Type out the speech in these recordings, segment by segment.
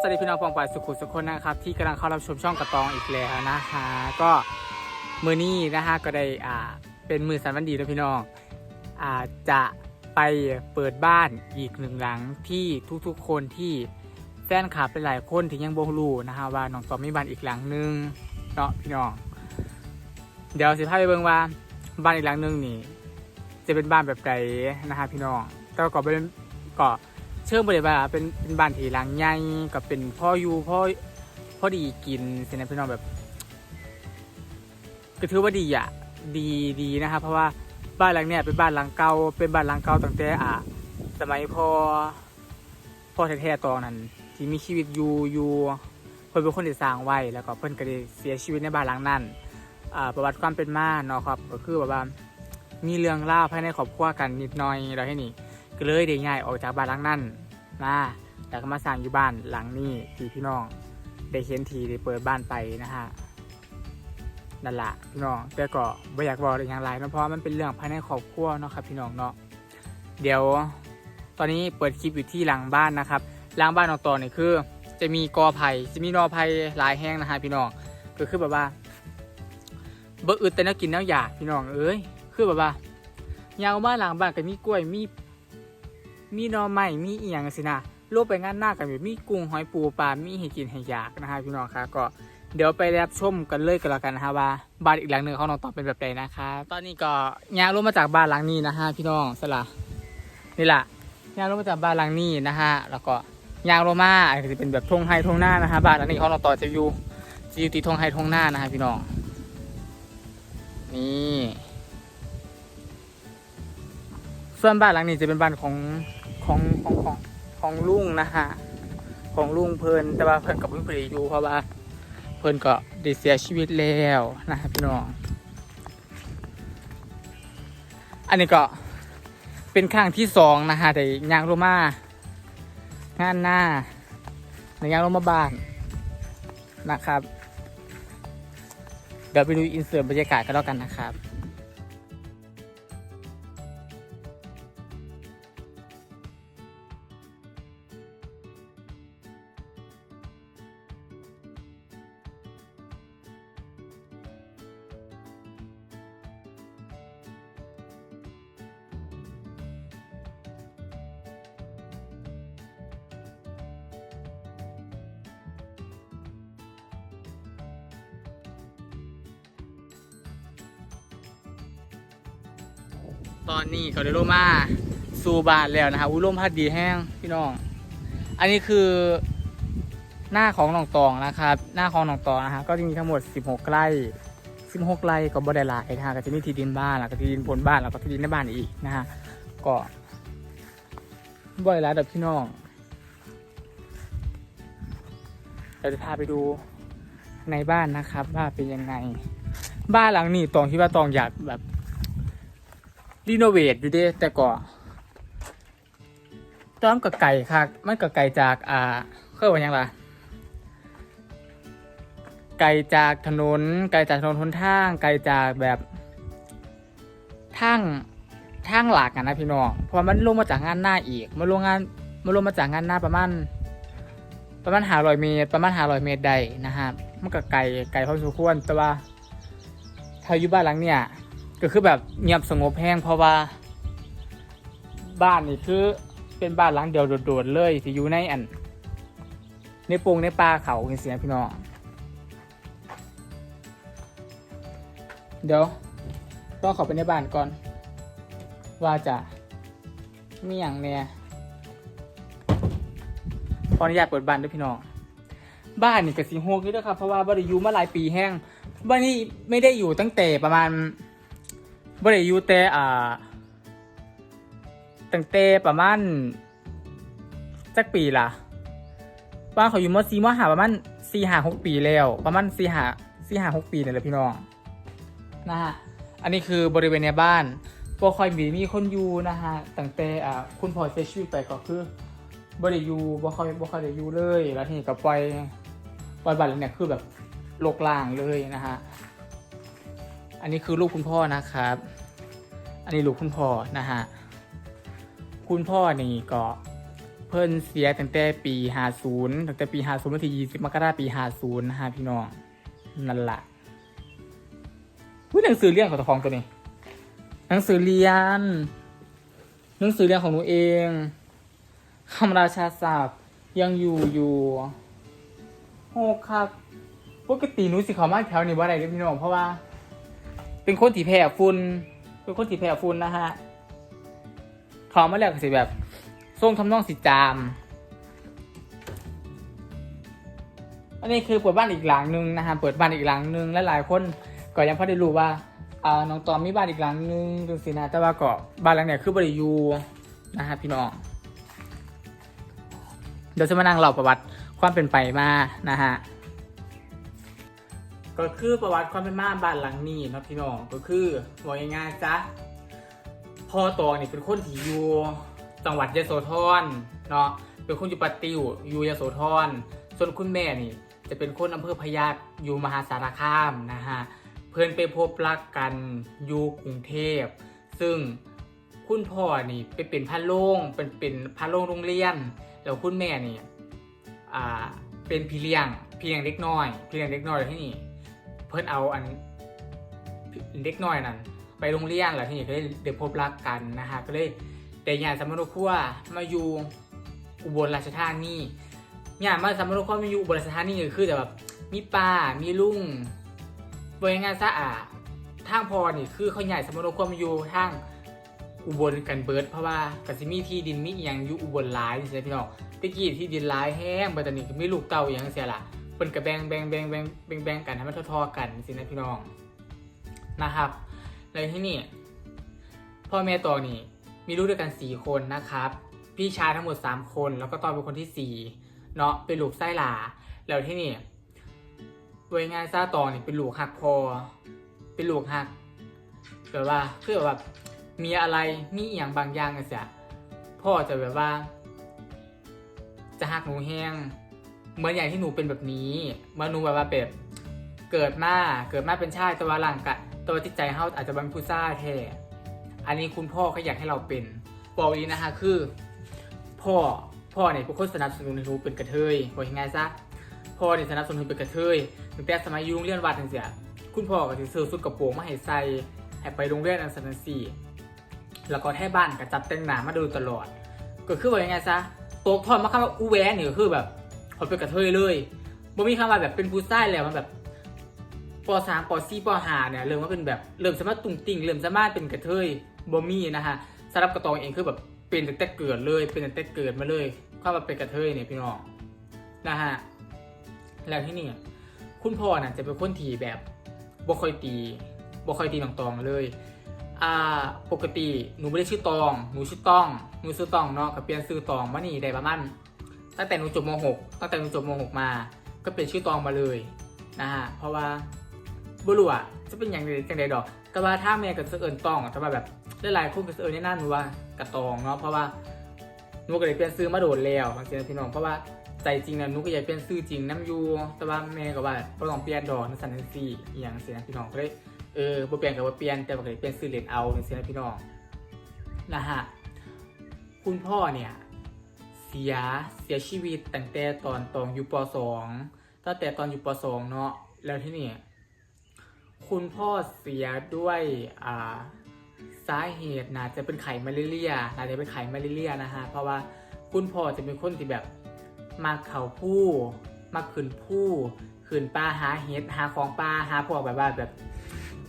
สวัสดีพี่น้องปองปายสุขุสุขคนนะครับ ที่กำลังเข้ารับชมช่องกระตองอีกแล้วนะคะก็มือนี้นะฮะก็ได้อ่าเป็นมือสันวันดีแล้วพี่น้องอ่าจะไปเปิดบ้านอีกหนึ่งหลังที่ทุกๆคนที่แฟนคลับเป็นหลายคนที่ยังบ่รู้นะฮะว่าน้องตอมมีบ้านอีกหลังหนึงเนาะพี่น้อง เดี๋ยวสิพาไปเบิ่งว่าบ้านอีกหลังหนึงนี่ จะเป็นบ้านแบบไหนนะฮะพี่น้องแต่ก็เป็นก็ เชื่อมบริบาเป็นเป็นบ้านที่หลังใหญ่ก็เป็นพ่ออยู่พ่อพ่อดีกินสินะพี่น้องแบบก็ถือว่าดีอะดีดีนะครับ เพราะว่าบ้านหลังเนี้ยเป็นบ้านหลังเก่าเป็นบ้านหลังเก่าตั้งแต่อะสมัยพ่อพ่อแท้ๆตอนนั้นที่มีชีวิตอยู่อยู่เพิ่นเป็นคนที่สร้างไว้แล้วก็เพิ่นก็ได้เสียชีวิตในบ้านหลังนั้นอ่าประวัติความเป็นมาเนาะครับ ก็คือแบบว่ามีเรื่องเล่าภายในครอบครัวกันนิดหน่อยเราให้นี่ ก็เลยได้ย้ายออกจากบ้านหลังนั้นมาแล้วก็มาสร้างอยู่บ้านหลังนี้ที่พี่น้อง ได้เห็นทีได้เปิดบ้านไปนะฮะนั่นแหละพี่น้องแต่ก็ไม่อยากบอกอะไรอย่างไรเนาะเพราะมันเป็นเรื่องภายในครอบครัวเนาะครับพี่น้องเนาะเดี๋ยวตอนนี้เปิดคลิปอยู่ที่หลังบ้านนะครับหลังบ้านของต่อเนี่ยคือ จะมีกอไผ่จะมีนอไผ่หลายแห้งนะฮะพี่น้องก็คือแบบว่าเบออึดแต่นวกินแนวอยากพี่น้องเอ้ยคือแบบว่ายาวมานหลังบ้านก็มีกล้วยมี มีหน่อไม้มีอีหยังสินะโลกไปงานหน้ากันแบบมีกุ้งหอยปูปลา มีให้กินให้อยากนะฮะพี่น้องคะก็เดี๋ยวไปรับชมกันเลยกันแล้วกันนะฮะว่าบ้านอีกหลังหนึ่งของน้องตอบเป็นแบบใดนะคะตอนนี้ก็ยางลงมาจากบ้านหลังนี้นะฮะพี่น้องสละนี่แหละยางลงมาจากบ้านหลังนี้นะฮะแล้วก็ยางลงมาอาจจะเป็นแบบทงไฮทงหน้านะฮะบ้านหลังนี้ของน้องต่อจะอยู่จะอยู่ที่ทงไฮทงหน้านะฮะพี่น้องนี่ ส่วนบ้านหลังนี้จะเป็นบ้านของของของของของลุงนะฮะของลุงเพลินแต่ว่าเพลินกับเพิ่นบ่ได้อยู่เพราะว่าเพลินก็ได้เสียชีวิตแล้วนะพี่น้อง อันนี้ก็เป็นข้างที่สองนะฮะแต่ยางลงมางานหน้าในยางลงมาบ้านนะครับเดี๋ยวไปดูอินเสิร์ตบรรยากาศกันแล้วกันนะครับ ตอนนี้เขาได้ลงมาสู่บ้านแล้วนะครับอุ้ยลมพัดดีแห้งพี่น้อง อันนี้คือหน้าของหนองตองนะครับ หน้าของหนองตองนะฮะก็จะมีทั้งหมด 16 ไร่16ไร่ก็บ่ได้หลายนะฮะก็จะมีที่ดินบ้านแล้วก็ที่ดินบนบ้านแล้วก็ที่ดินในบ้านอีกนะฮะก็บ่ได้หลายแบบพี่น้องเราจะพาไปดูในบ้านนะครับว่าเป็นยังไง บ้านหลังนี้ตองคิดว่าตองอยากแบบ รีโนเวทอยู่เด้แต่ก็ต้อมกับไก่ค่ะมันกับไก่จากอ่าเคยว่ายังล่ะไก่จากถนน ไก่จากถนนหนทาง ไก่จากแบบทางทางหลักอะนะพี่น้องเพราะมันลงมาจากงานหน้าอีกมันลงงานมันลงมาจากงานหน้าประมาณประมาณหาร้อยเมตร ประมาณหาร้อยเมตรได้นะฮะมันก็ไก่ไก่พอสมควรแต่ว่าถ้าอยู่บ้านหลังเนี่ย ก็คือแบบเงียบสงบแห้งเพราะว่า บ้านนี่คือเป็นบ้านหลังเดียวโดดๆเลยที่อยู่ในอัน ในปงในป่าเขาเสียพี่น้องเดี๋ยวต้องขอไปในบ้านก่อน ว่าจะมีอย่างเนี่ยขออนุญาตเปิดบ้านด้วยพี่น้องบ้านนี่กสิโฮกนี่ด้วยครับเพราะว่าบริยูมาหลายปีแห้งบ้านนี้ไม่ได้อยู่ตั้งแต่ประมาณ บ่ได้อยู่แต่อ่าตั้งแต่ประมาณจักปีล่ะบ้านเขาอยู่มสี่มหาประมาณสี่หาหกปีแล้ว ประมาณสี่หาสี่หาหกปีนี่แหละพี่น้องนะฮะอันนี้คือบริเวณในบ้านบ่ค่อยมีมีคนอยู่นะฮะตั้งแต่อ่าคุณพ่อเสียชีวิตไปก็คือบ่ได้อยู่บ่ค่อยบ่ค่อยได้อยู่เลย แล้วทีนี้ก็ปล่อยปล่อยบ้านหลังเนี่ยคือแบบโลกล่างเลยนะฮะอันนี้คือลูกคุณพ่อนะครับ อันนี้ลูกคุณพ่อนะฮะ คุณพ่อนี่ก็เพิ่นเสียตั้งแต่ปี50ตั้งแต่ปี50วันที่20มกราคมปี50นะฮะพี่น้องนั่นล่ะหนังสือเรียนของตัวของตัวนี้ หนังสือเรียน หนังสือเรียนของหนูเองคำราชาศัพท์ยังอยู่อยู่โหครับปกติหนูสิเขามาแถวนี้ว่าอะไรเด้พี่น้องเพราะว่า เป็นคนที่แพ้ฝุ่น เป็นคนที่แพ้ฝุ่นนะฮะเขามาแล้วก็สิแบบทรงทำนองสิจาม อันนี้คือเปิดบ้านอีกหลังหนึ่งนะฮะ เปิดบ้านอีกหลังหนึ่งและหลายคนก็ยังพอได้รู้ว่าอ่าน้องตอมมีบ้านอีกหลังหนึ่งจังสินะแต่ว่าก็บ้านหลังเนี่ยคือบริยูนะฮะพี่น้อง เดี๋ยวจะมานั่งเล่าประวัติความเป็นไปมานะฮะ ก็คือประวัติความเป็นมาบ้านหลังนี้นะพี่น้องก็คือบอกง่ายๆจ้ะพ่อตอนี่เป็นคนที่อยู่จังหวัดยโสธรเนาะเป็นคนอยู่ปัตติวอยู่ยโสธรส่วนคุณแม่นี่ จะเป็นคนอำเภอพยัคฆ์อยู่มหาสารคามนะฮะเพื่อนไปพบรักกันอยู่กรุงเทพ ซึ่งคุณพ่อนี่ไปเป็นพระโรงเป็นเป็นพระโรงโรงเรียนแล้วคุณแม่นี่อ่าเป็นพี่เลี้ยงพี่เลี้ยงเล็กน้อยพี่เลี้ยงเล็กน้อยที่นี่ พื่อนเอาอันเล็กน้อยนั่นไปโรงเรียนแล้วที่นี่ก็ได้ได้พบรักกันนะฮะก็เลยแต่ยายสมณครัวมาอยู่อุบลราชธานีเนี่ยมาสำหรับควมมีอยู่อุบลราชธานีก็คือแต่แบบมีป่ามีลุงบริงานซะอะทางพอนี่คือเขาใหญ่สำหรับควมมีอยู่ทางอุบลกันเบิร์ดเพราะว่ากสิมีที่ดินมีอย่างอยู่อุบลหลายนี่ใช่ไหมพี่น้องตะกี้ที่ดินหลายแห้งบัดนี้ก็มีลูกเต่าอย่างเสียละ เพิ่นก็แบ่งแบ่งแบ่งแบ่งแบ่งแบ่งกันให้มันท่าๆกันสินะพี่น้องนะครับแล้วที่นี่พ่อแม่ตองนี่มีลูกด้วยกันสี่คนนะครับ พี่ชายทั้งหมดสามคน แล้วก็ตอนเป็นคนที่สี่เนาะเป็นลูกไส้หลาแล้วที่นี่โดยงานซาตองนี่เป็นลูกหักพอ เป็นลูกหักแบบว่าคือแบบมีอะไรมีอย่างบางอย่างกันเสียพ่อจะแบบว่า จะหักหนูแห้ง เหมือนอย่างที่หนูเป็นแบบนี้เมื่อหนูแบบว่าแบบเกิดมาเกิดมาเป็นชายแตัวาร่างกะตัวจิตใจเขาอาจจะเป็นผู้ซ่าแท้อันนี้คุณพ่อเขาอยากให้เราเป็นบอกอีนะคะคือ พ่อพ่อเนี่ยเป็นคนสนับสนุนให้หนูเป็นกระเทยบอกยังไงซะพ่อเนี่ยสนับสนุนให้เป็นกระเทยตั้งแต่สมัยยุ่งเรียนวัดทั้งเสียคุณพ่อก็ถือซื้อสุดกระโปรงมาให้ใส่ให้ไปโรงเรียนอันสันสีแล้วก็ให้บ้านกับจัดแต่งหนามาดยตลอด ก็คือว่ายังไงซะตกทอดมาคำว่าอูแวนนี่ก็คือแบบ เขาเป็นกระเทยเลยบ่มีคำว่าแบบเป็นผู้ชายแล้วมันแบบปสามปสี่ปห้าเนี่ยเริ่มว่าเป็นแบบเริ่มสามารถตุงติ่งเริ่มสามารถเป็นกระเทยบ่มีนะฮะสำหรับกระตองเองคือแบบเป็นตั้งแต่เกิดเลย เป็นตั้งแต่เกิดมาเลยเข้ามาเป็นกระเทยเนี่ยพี่น้องนะฮะแล้วที่นี่คุณพ่อน่ะจะเป็นคนทีแบบบ่ค่อยตีบ่ค่อยตีน้องตองเลยอ่าปกติหนูไม่ได้ชื่อตอง หนูชื่อต้องหนูชื่อตองเนาะก็เปลี่ยนชื่อตองมานี่ได้ประมาณ ตั้งแต่หนูจบม .6 ตั้งแต่หนูจบม .6 มา ก็เป็นชื่อตองมาเลยนะฮะเพราะว่าบุรุษอะจะเป็นอย่างไรจังใดดอก แต่ว่าถ้าแม่กับเสือเอิญตองแต่ว่าแบบหลายๆคนกับเสือเอิญนี่น่าหนูว่ากระตองเนาะเพราะว่าหนูก็เลยเปลี่ยนซื้อมาโดดแล้วบางทีพี่น้องเพราะว่าใจจริงนะหนูก็อยากเปลี่ยนซื้อจริงน้ำยูแต่ว่าแม่ก็ว่าบ่ต้องเปลี่ยนดอกนั่นสันนันสี่อย่างเสียพี่น้องก็เลยเออบ่เปลี่ยนกับว่าเปลี่ยนแต่ว่าก็เลยเปลี่ยนซื้อเลนเอาเสียพี่น้องนะฮะคุณพ่อเนี่ย สียเสียชีวิตตั้งแต่ตอนตองอยู่ปสองตั้งแต่ตอนอยู่ปสองเนาะแล้วที่นี่คุณพ่อเสียด้วยอ่าสาเหตุน่าจะเป็นไข้มาเรียน่าจะเป็นไข้มาเรียนะฮะเพราะว่าคุณพ่อจะเป็นคนที่แบบมาเขาผู้มาขึ้นผู้ขึ้นปลาหาเห็ดหาของปลาหาพวกแบบว่าแบบ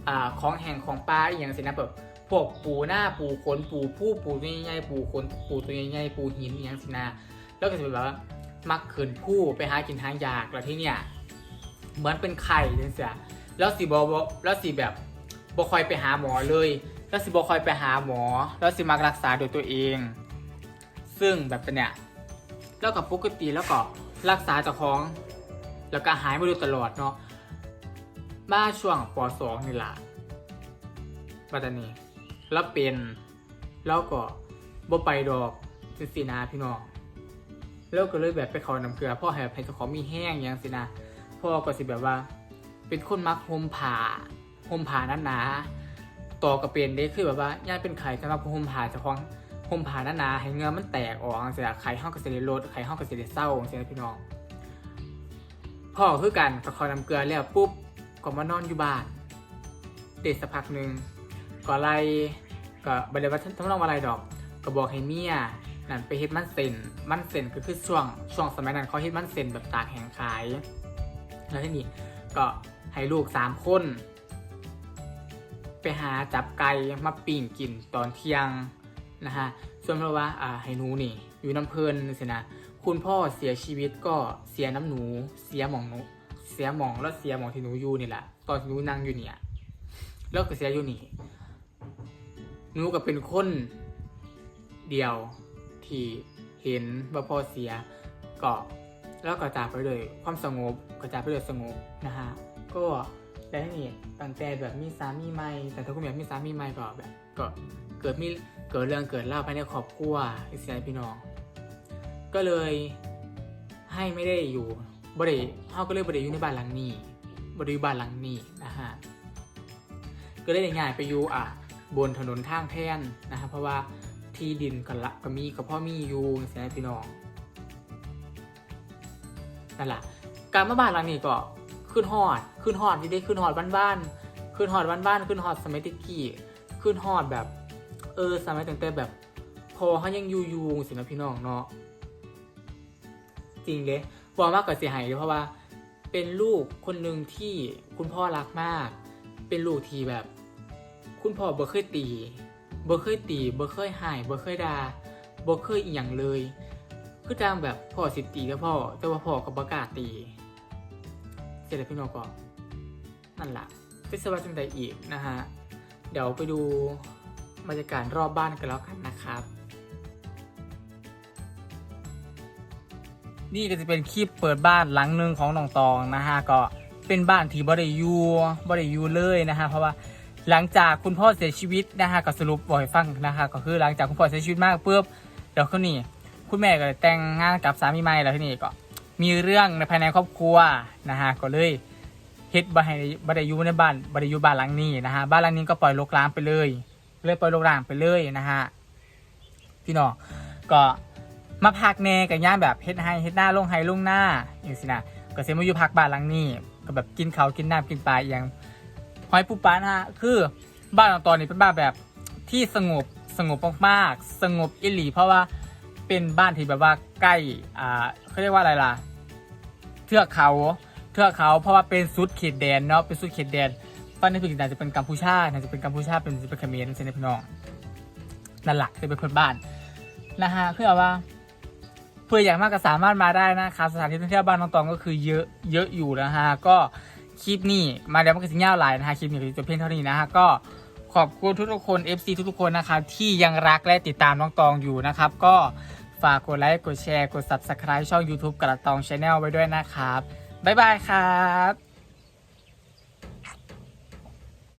อ่าของแห่งของปลาอย่างสินะแบบ พวกปูหน้าปูขนปูผู้ปูตัวใหญ่ๆปูขนปูตัวใหญ่ๆปูหินอย่างสินะแล้วก็จะแบบว่ามักขึ้นผู้ไปหากินหางยากแล้วที่เนี่ยเหมือนเป็นไข่เลยเสียแล้วสิบอบแล้วสิแบบบอคอยไปหาหมอเลย แล้วสิบอคอยไปหาหมอ แล้วสิมักรักษาโดยตัวเอง ซึ่งแบบเป็นเนี่ยแล้วกับปกติแล้วก็รักษาเจ้าของ แล้วก็หายมาโดยตลอดเนาะมาช่วงปสองนี่แหละปัตตานี แล้วเป็นแล้วก็บ่ไปดอกคือสินาพี่น้องแล้วก็เลยแบบไปขาน้ำเกลือพ่อให้ให้เจ้าของมีแห้งอยังสินะพ่อก็สิแบบว่า เป็นคนมักห่มผ้าห่มผ้านั้นหนาต่อกับเป็นเด้คือแบบว่าย่าเป็นไข่สำหรับห่มผ้าเจะคล้าของห่มผ้าหนาให้เงือมันแตกออกจังซี่ล่ะไข่ห้องก็สิได้ลดไข่ห้องก็สิได้เศร้าจังซี่นะพี่น้องพ่อคือกันก็คอน้ำเกลือแล้วปุ๊บก็มานอนอยู่บ้านเด็ดสักพักหนึ่งก็ไล่ ก็บ่ได้ว่าทำนองอะไรดอก ก็บอกให้เมียนั่นไปเฮ็ดมันเซนมันเซนก็คือช่วงช่วงสมัยนั้นเขาเฮ็ดมันเซนแบบตากแห้งขาย แล้วทีนี้ก็ให้ลูกสามคน ไปหาจับไก่มาปิ้งกินตอนเที่ยงนะฮะส่วนเพราะว่าอ่าให้หนูนี่ อยู่น้ำเพลินสินะคุณพ่อเสียชีวิตก็เสียน้ำหนู เสียหมองหนูเสียหมองแล้วเสียหมองที่หนูอยู่นี่แหละตอนหนูนั่งอยู่เนี่ยแล้วก็เสียอยู่นี่ หนูก็เป็นคนเดียวที่เห็นว่าพ่อเสียก็แล้วก็จากไปเลยความสงบก็จากไปเลยสงบนะฮะก็ได้นี่ตั้งแต่แบบมีสามีใหม่แต่ถ้าคุณแบบมีสามีใหม่ก็แบบก็เกิดมีเกิดเรื่องเกิดเล่าภายในครอบครัวอีกสิพี่น้อง ก็เลยให้ไม่ได้อยู่บริเขาก็เลยบริอยู่ในบ้านหลังนี้บริอยู่บ้านหลังนี้นะฮะก็เลยง่ายไปอยู่อะ บนถนนทางแท่นนะฮะเพราะว่าที่ดินกับละก็มีกับพ่อมีอยู่เสียพี่น้องนั่นแหละการมาบ้านหลังนี้ก็ขึ้นฮอด ขึ้นฮอดที่ได้ขึ้นฮอดบ้านๆขึ้นฮอดบ้านๆขึ้นฮอดสมัยตะกี้ขึ้นฮอดแบบ เออสมัยตั้งแต่แบบ พอเขายังอยู่อยู่สินะพี่น้องเนาะจริงเลยบอกมากกว่าเสียหายเลยเพราะว่า เป็นลูกคนหนึ่งที่คุณพ่อรักมาก เป็นลูกที่แบบ คุณพ่อบ่เคยตีบ่เคยตีบ่เคยหายบ่เคยด่าบ่เคยอีหยังเลย คือจางแบบพ่อสิตีแล้วพ่อ แต่ว่าพ่อก็บ่กล้าตี เสร็จแล้วพี่น้องก็นั่นแหละจะสวัสดิ์จังใดอีกนะฮะ เดี๋ยวไปดูบรรยากาศรอบบ้านกันแล้วกันนะครับ นี่ก็จะเป็นคลิปเปิดบ้านหลังหนึ่งของน้องตองนะฮะก็เป็นบ้านที่บริยูบริยูเลยนะฮะเพราะว่า หลังจากคุณพ่อเสียชีวิตนะฮะก็สรุปบ่อยฟังนะฮะก็คือหลังจากคุณพ่อเสียชีวิตมากปุ๊บเดี๋ยวคนนี้คุณแม่ก็เลยแต่งงานกับสามีใหม่แล้วทีนี้ก็มีเรื่องในภายในครอบครัวนะฮะก็เลยเฮ็ดบริบริยูในบ้านบริยูบ้านหลังนี้นะฮะบ้านหลังนี้ก็ปล่อยรกร้างไปเลย เลยปล่อยรกร้างไปเลยนะฮะพี่น้องก็มาพักแน่กับย่านแบบเฮ็ดให้เฮ็ดหน้าลงไฮลงหน้าอย่างสินะก็เซมาอยู่พักบ้านหลังนี้ ก็แบบกินเขาวกินน้ำกินปลาอย่าง อยปูปลานะฮะคือบ้านของตอนนี้เป็นบ้านแบบที่สงบสงบมากๆ สงบอิหลีเพราะว่าเป็นบ้านที่แบบว่าใกล้อ่าเขาเรียกว่าอะไรล่ะ เทือกเขาเทือกเขาเพราะว่าเป็นสุดเขตแดนเนาะเป็นสุดเขตแดนฝั่งนี้คือน่าจะเป็นกัมพูชาน่าจะเป็นกัมพูชาเป็นเป็นเขมรใช่ไหมพี่น้องนั่นหลักจะเป็นคนบ้านนะฮะเพื่อว่าเพื่ออย่างมากก็สามารถมาได้นะครับสถานที่ท่องเที่ยวบ้านน้องตองก็คือเยอะเยอะอยู่นะฮะก็ คลิปนี้มาแล้วมันก็สิยาวหลายนะฮะคลิปนี้ก็จะเพียงเท่านี้นะฮะก็ขอบคุณทุกๆคน FC ทุกๆคนนะครับที่ยังรักและติดตามน้องตองอยู่นะครับ ก็ฝากกดไลค์กดแชร์กด Subscribe ช่อง YouTube กระตอง Channel ไว้ด้วยนะครับ บ๊ายบายครับ